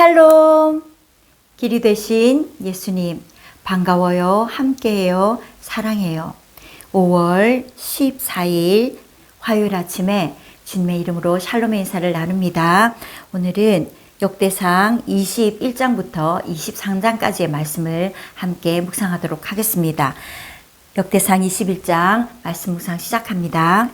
샬롬! 길이 되신 예수님, 반가워요. 함께해요. 사랑해요. 5월 14일 화요일 아침에 주님의 이름으로 샬롬의 인사를 나눕니다. 오늘은 역대상 21장부터 23장까지의 말씀을 함께 묵상하도록 하겠습니다. 역대상 21장 말씀 묵상 시작합니다.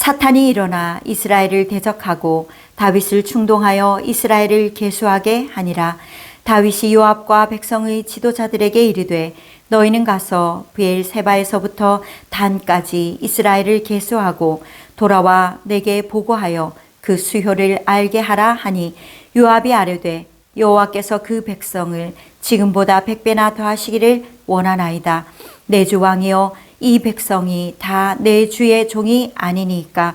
사탄이 일어나 이스라엘을 대적하고 다윗을 충동하여 이스라엘을 계수하게 하니라. 다윗이 요압과 백성의 지도자들에게 이르되 너희는 가서 브엘세바에서부터 단까지 이스라엘을 계수하고 돌아와 내게 보고하여 그 수효를 알게 하라 하니 요압이 아뢰되 여호와께서 그 백성을 지금보다 백배나 더하시기를 원하나이다. 내 주 왕이여 이 백성이 다 내 주의 종이 아니니까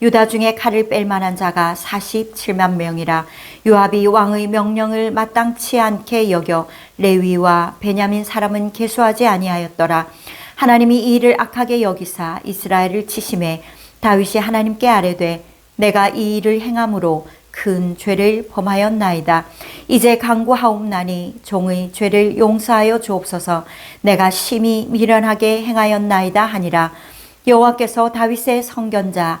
유다 중에 칼을 뺄 만한 자가 47만 명이라 요압이 왕의 명령을 마땅치 않게 여겨 레위와 베냐민 사람은 계수하지 아니하였더라 하나님이 이 일을 악하게 여기사 이스라엘을 치심해 다윗이 하나님께 아뢰되 내가 이 일을 행함으로 큰 죄를 범하였나이다. 이제 강구하옵나니 종의 죄를 용서하여 주옵소서. 내가 심히 미련하게 행하였나이다 하니라. 여호와께서 다윗의 성견자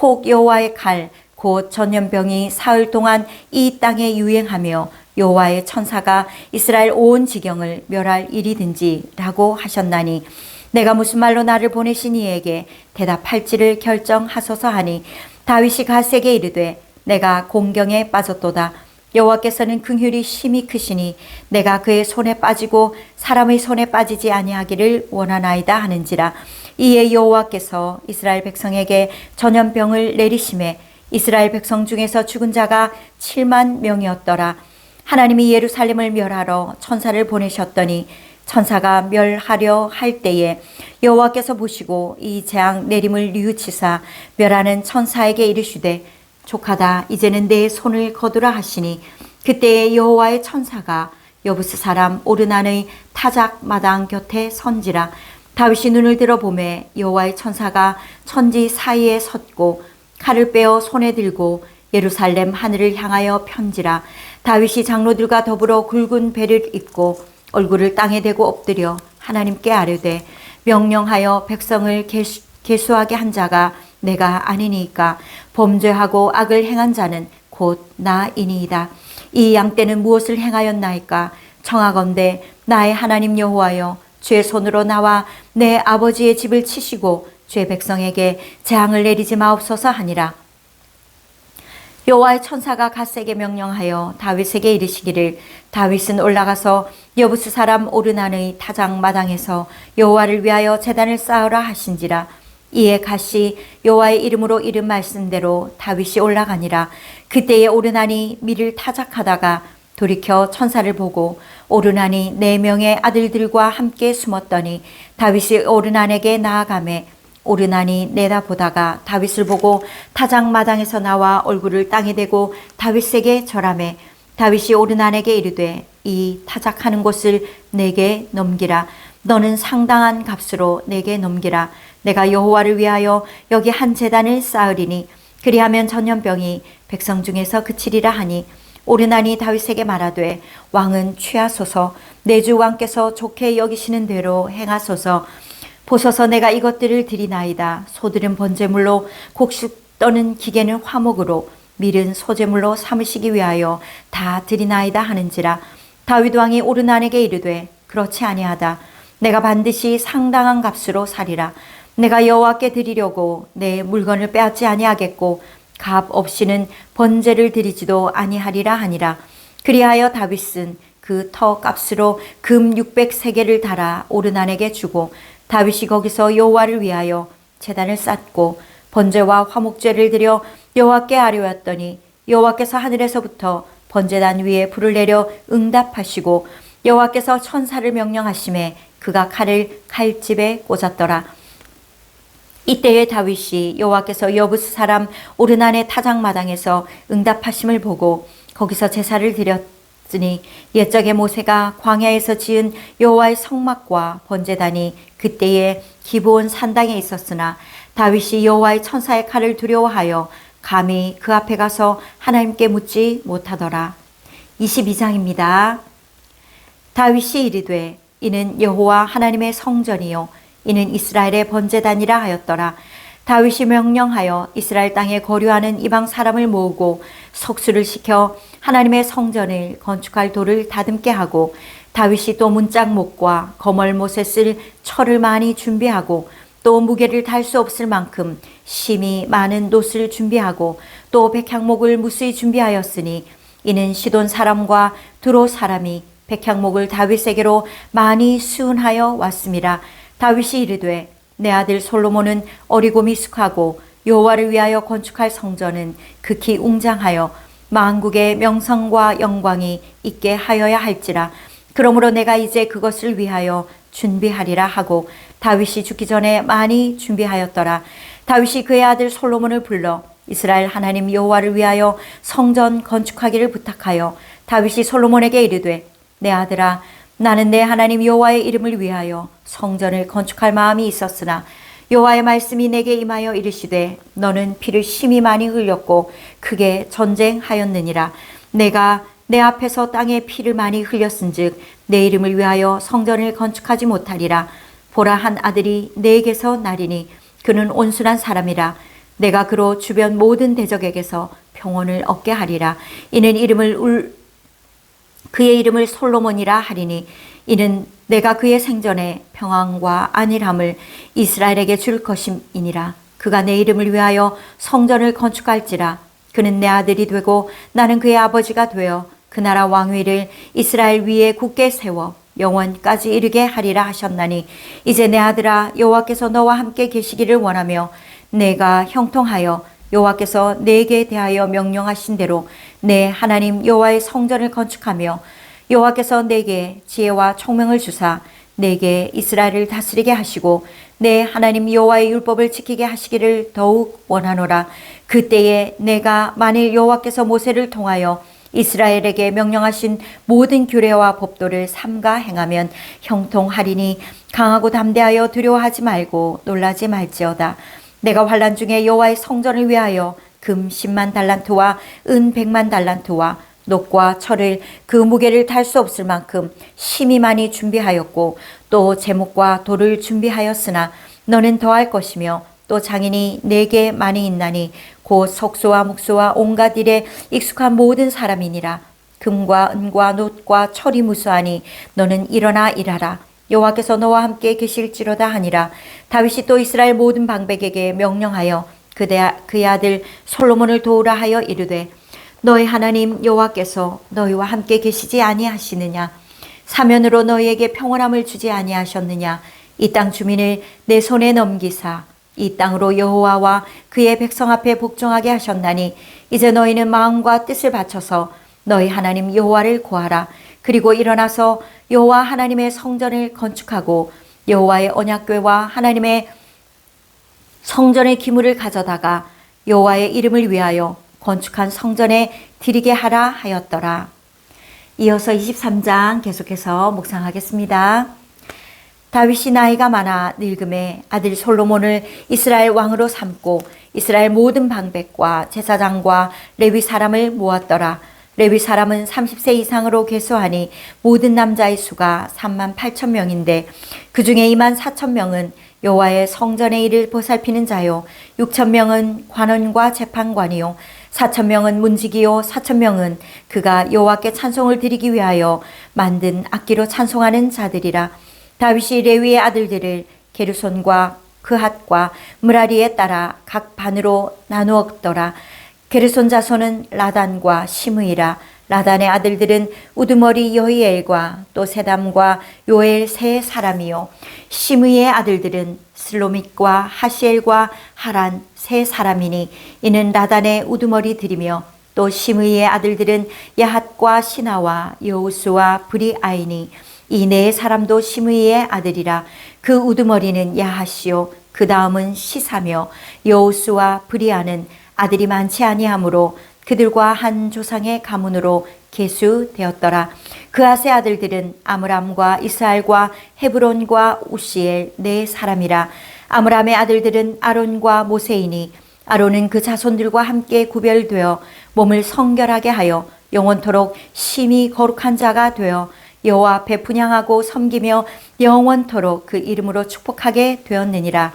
혹 여호와의 칼 곧 전염병이 사흘 동안 이 땅에 유행하며 여호와의 천사가 이스라엘 온 지경을 멸할 일이든지라고 하셨나니 내가 무슨 말로 나를 보내신 이에게 대답할지를 결정하소서 하니 다윗이 가세게 이르되 내가 공경에 빠졌도다. 여호와께서는 긍휼이 심히 크시니 내가 그의 손에 빠지고 사람의 손에 빠지지 아니하기를 원하나이다 하는지라 이에 여호와께서 이스라엘 백성에게 전염병을 내리심에 이스라엘 백성 중에서 죽은 자가 7만 명이었더라. 하나님이 예루살렘을 멸하러 천사를 보내셨더니 천사가 멸하려 할 때에 여호와께서 보시고 이 재앙 내림을 뉘우치사 멸하는 천사에게 이르시되 족하다 이제는 내 손을 거두라 하시니 그때에 여호와의 천사가 여부스 사람 오르난의 타작 마당 곁에 선지라 다윗이 눈을 들어 보매 여호와의 천사가 천지 사이에 섰고 칼을 빼어 손에 들고 예루살렘 하늘을 향하여 편지라 다윗이 장로들과 더불어 굵은 배를 입고 얼굴을 땅에 대고 엎드려 하나님께 아뢰되 명령하여 백성을 계수, 계수하게 한 자가 내가 아니니까 범죄하고 악을 행한 자는 곧 나이니이다. 이 양떼는 무엇을 행하였나이까 청하건대 나의 하나님 여호와여 죄 손으로 나와 내 아버지의 집을 치시고 죄 백성에게 재앙을 내리지 마옵소서 하니라. 여호와의 천사가 갓세게 명령하여 다윗에게 이르시기를 다윗은 올라가서 여부스 사람 오르난의 타작 마당에서 여호와를 위하여 제단을 쌓으라 하신지라 이에 갓이 여호와의 이름으로 이른 말씀대로 다윗이 올라가니라 그때에 오르난이 밀을 타작하다가 돌이켜 천사를 보고 오르난이 네 명의 아들들과 함께 숨었더니 다윗이 오르난에게 나아가매 오르나니 내다보다가 다윗을 보고 타작 마당에서 나와 얼굴을 땅에 대고 다윗에게 절하매 다윗이 오르난에게 이르되 이 타작하는 곳을 내게 넘기라. 너는 상당한 값으로 내게 넘기라. 내가 여호와를 위하여 여기 한 제단을 쌓으리니 그리하면 전염병이 백성 중에서 그치리라 하니 오르나니 다윗에게 말하되 왕은 취하소서 내 주 왕께서 좋게 여기시는 대로 행하소서 보소서 내가 이것들을 드리나이다. 소들은 번제물로 곡식 떠는 기계는 화목으로 밀은 소제물로 삼으시기 위하여 다 드리나이다 하는지라 다윗 왕이 오르난에게 이르되 그렇지 아니하다. 내가 반드시 상당한 값으로 살리라. 내가 여호와께 드리려고 내 물건을 빼앗지 아니하겠고 값 없이는 번제를 드리지도 아니하리라 하니라. 그리하여 다윗은 그 터 값으로 금 600세계를 달아 오르난에게 주고 다윗이 거기서 여호와를 위하여 제단을 쌓고 번제와 화목제를 드려 여호와께 아뢰었더니 여호와께서 하늘에서부터 번제단 위에 불을 내려 응답하시고 여호와께서 천사를 명령하심에 그가 칼을 칼집에 꽂았더라. 이때에 다윗이 여호와께서 여부스 사람 오르난의 타작 마당에서 응답하심을 보고 거기서 제사를 드렸으니 옛적의 모세가 광야에서 지은 여호와의 성막과 번제단이 그때에 기브온 산당에 있었으나 다윗이 여호와의 천사의 칼을 두려워하여 감히 그 앞에 가서 하나님께 묻지 못하더라. 22장입니다. 다윗이 이르되 이는 여호와 하나님의 성전이요 이는 이스라엘의 번제단이라 하였더라. 다윗이 명령하여 이스라엘 땅에 거류하는 이방 사람을 모으고 석수를 시켜 하나님의 성전을 건축할 돌을 다듬게 하고 다윗이 또 문짝목과 거멀못에 쓸 철을 많이 준비하고 또 무게를 달 수 없을 만큼 심히 많은 놋을 준비하고 또 백향목을 무수히 준비하였으니 이는 시돈 사람과 두로 사람이 백향목을 다윗에게로 많이 수운하여 왔습니다. 다윗이 이르되 내 아들 솔로몬은 어리고 미숙하고 여호와를 위하여 건축할 성전은 극히 웅장하여 만국의 명성과 영광이 있게 하여야 할지라. 그러므로 내가 이제 그것을 위하여 준비하리라 하고 다윗이 죽기 전에 많이 준비하였더라. 다윗이 그의 아들 솔로몬을 불러 이스라엘 하나님 여호와를 위하여 성전 건축하기를 부탁하여 다윗이 솔로몬에게 이르되 내 아들아 나는 내 하나님 여호와의 이름을 위하여 성전을 건축할 마음이 있었으나 여호와의 말씀이 내게 임하여 이르시되 너는 피를 심히 많이 흘렸고 크게 전쟁하였느니라. 내가 내 앞에서 땅에 피를 많이 흘렸은즉 내 이름을 위하여 성전을 건축하지 못하리라. 보라 한 아들이 내게서 나리니 그는 온순한 사람이라. 내가 그로 주변 모든 대적에게서 평온을 얻게 하리라. 이는 이름을 울 그의 이름을 솔로몬이라 하리니 이는 내가 그의 생전에 평안과 안일함을 이스라엘에게 줄 것임이니라. 그가 내 이름을 위하여 성전을 건축할지라. 그는 내 아들이 되고 나는 그의 아버지가 되어 그 나라 왕위를 이스라엘 위에 굳게 세워 영원까지 이르게 하리라 하셨나니 이제 내 아들아 여호와께서 너와 함께 계시기를 원하며 내가 형통하여 여호와께서 내게 대하여 명령하신 대로 내 하나님 여호와의 성전을 건축하며 여호와께서 내게 지혜와 총명을 주사 내게 이스라엘을 다스리게 하시고 내 하나님 여호와의 율법을 지키게 하시기를 더욱 원하노라. 그때에 내가 만일 여호와께서 모세를 통하여 이스라엘에게 명령하신 모든 규례와 법도를 삼가 행하면 형통하리니 강하고 담대하여 두려워하지 말고 놀라지 말지어다 내가 환란 중에 여호와의 성전을 위하여 금 10만 달란트와 은 100만 달란트와 녹과 철을 그 무게를 탈수 없을 만큼 심히 많이 준비하였고 또 제목과 돌을 준비하였으나 너는 더할 것이며 또 장인이 내게 많이 있나니 곧 석수와 묵수와 온갖 일에 익숙한 모든 사람이니라. 금과 은과 놋과 철이 무수하니 너는 일어나 일하라 여호와께서 너와 함께 계실지로다 하니라. 다윗이 또 이스라엘 모든 방백에게 명령하여 그대 그의 아들 솔로몬을 도우라 하여 이르되 너희 하나님 여호와께서 너희와 함께 계시지 아니하시느냐? 사면으로 너희에게 평온함을 주지 아니하셨느냐? 이 땅 주민을 내 손에 넘기사 이 땅으로 여호와와 그의 백성 앞에 복종하게 하셨나니 이제 너희는 마음과 뜻을 바쳐서 너희 하나님 여호와를 구하라 그리고 일어나서 여호와 하나님의 성전을 건축하고 여호와의 언약궤와 하나님의 성전의 기물을 가져다가 여호와의 이름을 위하여 건축한 성전에 드리게 하라 하였더라. 이어서 23장 계속해서 묵상하겠습니다. 다윗이 나이가 많아 늙음에 아들 솔로몬을 이스라엘 왕으로 삼고 이스라엘 모든 방백과 제사장과 레위 사람을 모았더라. 레위 사람은 30세 이상으로 계수하니 모든 남자의 수가 3만 8천 명인데 그 중에 2만 4천 명은 여호와의 성전의 일을 보살피는 자요. 6천 명은 관원과 재판관이요. 4천 명은 문지기요. 4천 명은 그가 여호와께 찬송을 드리기 위하여 만든 악기로 찬송하는 자들이라. 다윗이 레위의 아들들을 게르손과 그핫과 무라리에 따라 각 반으로 나누었더라. 게르손 자손은 라단과 시므이라. 라단의 아들들은 우두머리 여히엘과 또 세담과 요엘 세 사람이요. 시므이의 아들들은 슬로밋과 하시엘과 하란 세 사람이니 이는 라단의 우두머리들이며 또 시므이의 아들들은 야핫과 시나와 여우스와 브리아이니 이 네 사람도 시므이의 아들이라. 그 우두머리는 야하시요. 그 다음은 시사며 여우스와 브리아는 아들이 많지 아니하므로 그들과 한 조상의 가문으로 계수되었더라. 그아세 아들들은 아므람과 이스라엘과 헤브론과 우시엘 네 사람이라. 아므람의 아들들은 아론과 모세이니 아론은 그 자손들과 함께 구별되어 몸을 성결하게 하여 영원토록 심히 거룩한 자가 되어 여호와 앞에 분양하고 섬기며 영원토록 그 이름으로 축복하게 되었느니라.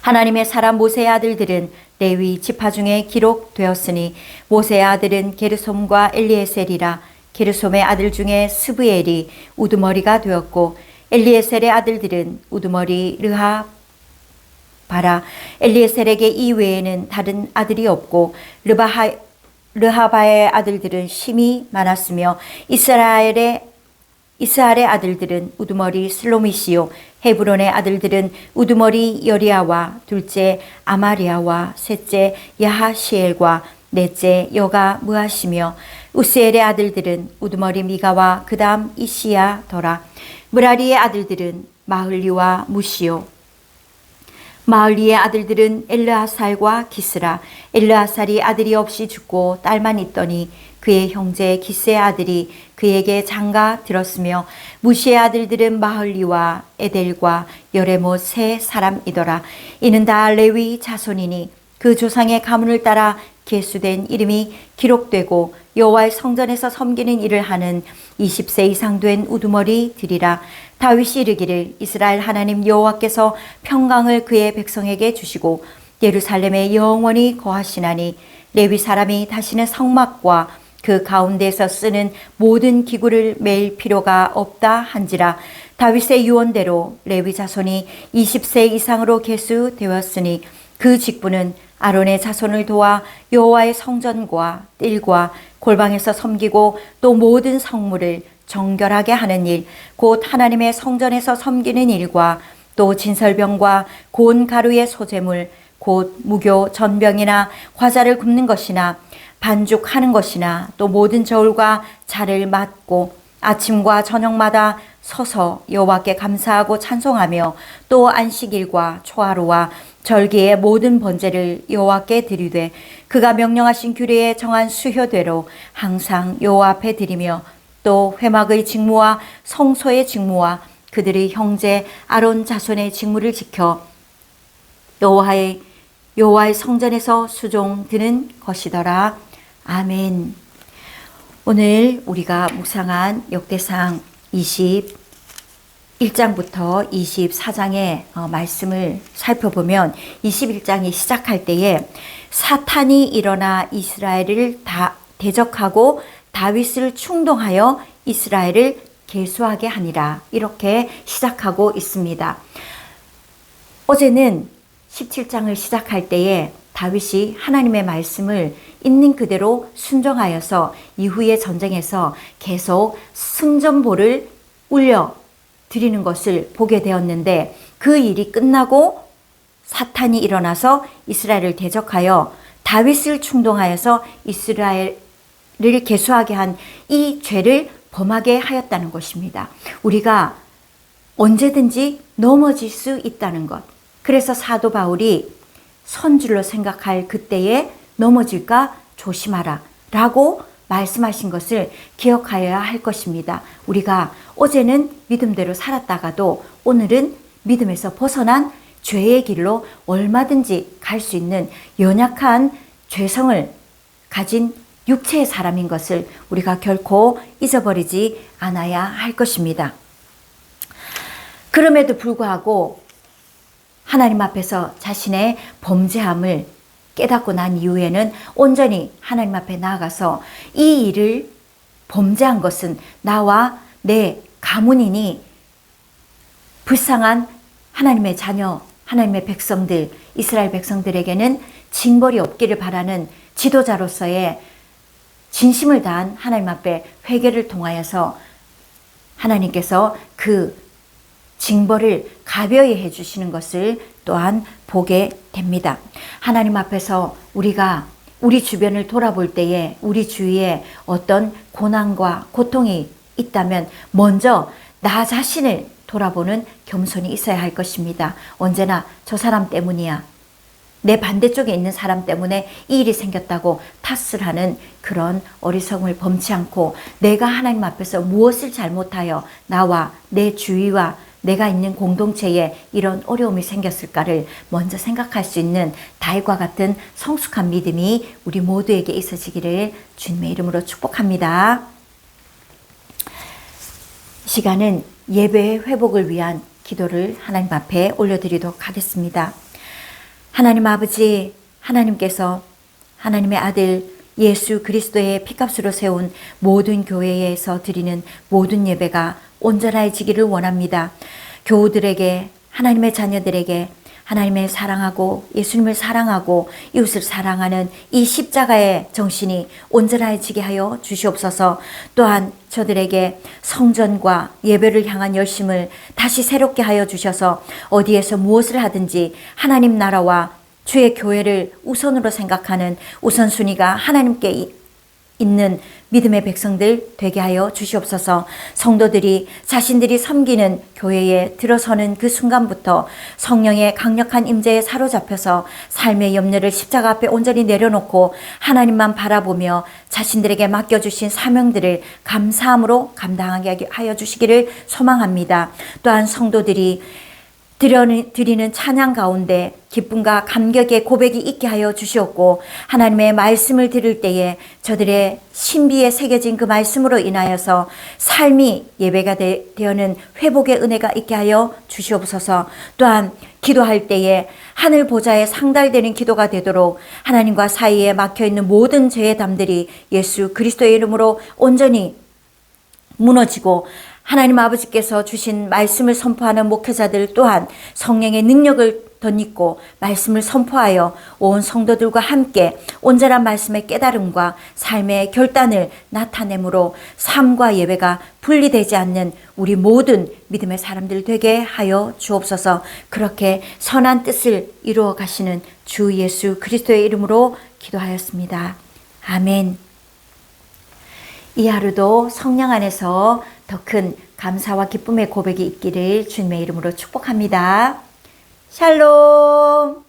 하나님의 사람 모세의 아들들은 레위 지파 중에 기록되었으니 모세의 아들은 게르솜과 엘리에셀이라 게르솜의 아들 중에 스브엘이 우두머리가 되었고 엘리에셀의 아들들은 우두머리 르하 바라. 엘리에셀에게 이 외에는 다른 아들이 없고 르바하 르하바의 아들들은 심이 많았으며 이스라엘의 이스라엘의 아들들은 우두머리 슬로미시요 헤브론의 아들들은 우두머리 여리아와 둘째 아마리아와 셋째 야하시엘과 넷째 여가 무하시며 우스엘의 아들들은 우두머리 미가와 그다음 이시야 더라. 무라리의 아들들은 마흘리와 무시요 마을리의 아들들은 엘르아살과 기스라 엘르아살이 아들이 없이 죽고 딸만 있더니 그의 형제 기스의 아들이 그에게 장가 들었으며 무시의 아들들은 마흘리와 에델과 여레못 세 사람이더라. 이는 다 레위 자손이니 그 조상의 가문을 따라 계수된 이름이 기록되고 여호와의 성전에서 섬기는 일을 하는 20세 이상 된 우두머리들이라. 다윗이 이르기를 이스라엘 하나님 여호와께서 평강을 그의 백성에게 주시고 예루살렘에 영원히 거하시나니 레위 사람이 다시는 성막과 그 가운데서 쓰는 모든 기구를 매일 필요가 없다 한지라. 다윗의 유언대로 레위 자손이 20세 이상으로 계수되었으니 그 직분은 아론의 자손을 도와 여호와의 성전과 뜰과 골방에서 섬기고 또 모든 성물을 정결하게 하는 일, 곧 하나님의 성전에서 섬기는 일과 또 진설병과 고운 가루의 소재물, 곧 무교 전병이나 과자를 굽는 것이나 반죽하는 것이나 또 모든 저울과 자를 맡고 아침과 저녁마다 서서 여호와께 감사하고 찬송하며 또 안식일과 초하루와 절기의 모든 번제를 여호와께 드리되 그가 명령하신 규례에 정한 수효대로 항상 여호와 앞에 드리며 또 회막의 직무와 성소의 직무와 그들의 형제 아론 자손의 직무를 지켜 여호와의 여호와의 성전에서 수종 드는 것이더라. 아멘. 오늘 우리가 묵상한 역대상 21장부터 24장의 어, 말씀을 살펴보면 21장이 시작할 때에 사탄이 일어나 이스라엘을 다 대적하고 다윗을 충동하여 이스라엘을 계수하게 하니라 이렇게 시작하고 있습니다. 어제는 17장을 시작할 때에 다윗이 하나님의 말씀을 있는 그대로 순종하여서 이후의 전쟁에서 계속 승전보를 울려 드리는 것을 보게 되었는데 그 일이 끝나고 사탄이 일어나서 이스라엘을 대적하여 다윗을 충동하여서 이스라엘을 개수하게 한 이 죄를 범하게 하였다는 것입니다. 우리가 언제든지 넘어질 수 있다는 것. 그래서 사도 바울이 선줄로 생각할 그때에 넘어질까 조심하라 라고 말씀하신 것을 기억하여야 할 것입니다. 우리가 어제는 믿음대로 살았다가도 오늘은 믿음에서 벗어난 죄의 길로 얼마든지 갈 수 있는 연약한 죄성을 가진 육체의 사람인 것을 우리가 결코 잊어버리지 않아야 할 것입니다. 그럼에도 불구하고 하나님 앞에서 자신의 범죄함을 깨닫고 난 이후에는 온전히 하나님 앞에 나아가서 이 일을 범죄한 것은 나와 내 가문이니 불쌍한 하나님의 자녀, 하나님의 백성들, 이스라엘 백성들에게는 징벌이 없기를 바라는 지도자로서의 진심을 다한 하나님 앞에 회개를 통하여서 하나님께서 그 징벌을 가벼이 해주시는 것을 또한 보게 됩니다. 하나님 앞에서 우리가 우리 주변을 돌아볼 때에 우리 주위에 어떤 고난과 고통이 있다면 먼저 나 자신을 돌아보는 겸손이 있어야 할 것입니다. 언제나 저 사람 때문이야. 내 반대쪽에 있는 사람 때문에 이 일이 생겼다고 탓을 하는 그런 어리석음을 범치 않고 내가 하나님 앞에서 무엇을 잘못하여 나와 내 주위와 내가 있는 공동체에 이런 어려움이 생겼을까를 먼저 생각할 수 있는 다윗과 같은 성숙한 믿음이 우리 모두에게 있어지기를 주님의 이름으로 축복합니다. 시간은 예배의 회복을 위한 기도를 하나님 앞에 올려드리도록 하겠습니다. 하나님 아버지, 하나님께서 하나님의 아들 예수 그리스도의 피값으로 세운 모든 교회에서 드리는 모든 예배가 온전해지기를 원합니다. 교우들에게, 하나님의 자녀들에게 하나님의 사랑하고 예수님을 사랑하고 이웃을 사랑하는 이 십자가의 정신이 온전해지게 하여 주시옵소서. 또한 저들에게 성전과 예배를 향한 열심을 다시 새롭게 하여 주셔서 어디에서 무엇을 하든지 하나님 나라와 주의 교회를 우선으로 생각하는 우선순위가 하나님께 있는 믿음의 백성들 되게 하여 주시옵소서 성도들이 자신들이 섬기는 교회에 들어서는 그 순간부터 성령의 강력한 임재에 사로잡혀서 삶의 염려를 십자가 앞에 온전히 내려놓고 하나님만 바라보며 자신들에게 맡겨주신 사명들을 감사함으로 감당하게 하여 주시기를 소망합니다. 또한 성도들이 드리는 찬양 가운데 기쁨과 감격의 고백이 있게 하여 주시옵고 하나님의 말씀을 들을 때에 저들의 신비에 새겨진 그 말씀으로 인하여서 삶이 예배가 되어는 회복의 은혜가 있게 하여 주시옵소서. 또한 기도할 때에 하늘 보좌에 상달되는 기도가 되도록 하나님과 사이에 막혀 있는 모든 죄의 담들이 예수 그리스도의 이름으로 온전히 무너지고 하나님 아버지께서 주신 말씀을 선포하는 목회자들 또한 성령의 능력을 덧입고 말씀을 선포하여 온 성도들과 함께 온전한 말씀의 깨달음과 삶의 결단을 나타내므로 삶과 예배가 분리되지 않는 우리 모든 믿음의 사람들 되게 하여 주옵소서 그렇게 선한 뜻을 이루어 가시는 주 예수 그리스도의 이름으로 기도하였습니다. 아멘. 이 하루도 성령 안에서 더 큰 감사와 기쁨의 고백이 있기를 주님의 이름으로 축복합니다. 샬롬!